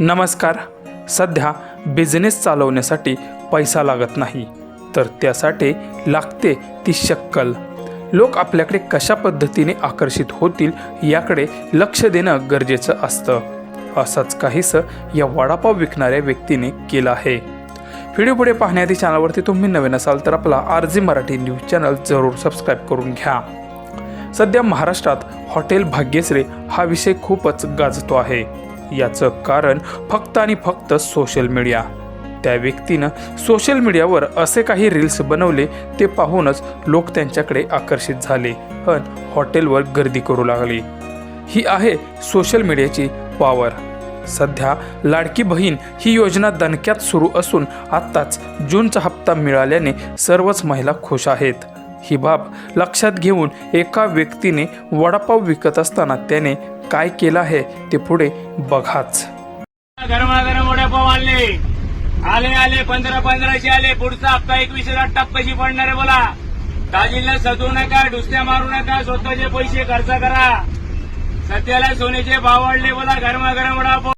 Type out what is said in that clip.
नमस्कार. सध्या बिझनेस चालवण्यासाठी पैसा लागत नाही. तर त्यासाठी लागते ती शक्कल. लोक आपल्याकडे कशा पद्धतीने आकर्षित होतील याकडे लक्ष देणं गरजेचं असतं. असंच काहीसं या वडापाव विकणाऱ्या व्यक्तीने केलं आहे. व्हिडिओ पुढे पाहण्याआधी चॅनलवरती तुम्ही नवीन असाल तर आपला R G Marathi news channel जरूर सबस्क्राईब करून घ्या. सध्या महाराष्ट्रात हॉटेल भाग्यश्री हा विषय खूपच गाजतो आहे. याचं कारण फक्त आणि फक्त सोशल मीडिया त्या व्यक्तीनं सोशल मीडियावर असे काही रील्स बनवले ते पाहूनच लोक त्यांच्याकडे आकर्षित झाले पण हॉटेलवर गर्दी करू लागली. ही आहे सोशल मीडियाची पॉवर सध्या लाडकी बहीण ही योजना दणक्यात सुरू असून आत्ताच जूनचा हप्ता मिळाल्याने सर्वच महिला खुश आहेत. ही बाब लक्षात घेऊन एका व्यक्तीने वडापाव विकत असताना त्याने काय केलं आहे ते पुढे बघाच. गरमागरम वडापाव आले आले आले पंधरा पंधराशे आले. पुढचा हप्ता एकवीसशे टप्प्याची पडणार आहे बोला. दाजीला सजवू नका डुसत्या मारू नका स्वतःचे पैसे खर्च करा. सध्याला सोन्याचे भाव वाढले बोला गरमागरम वडापाव.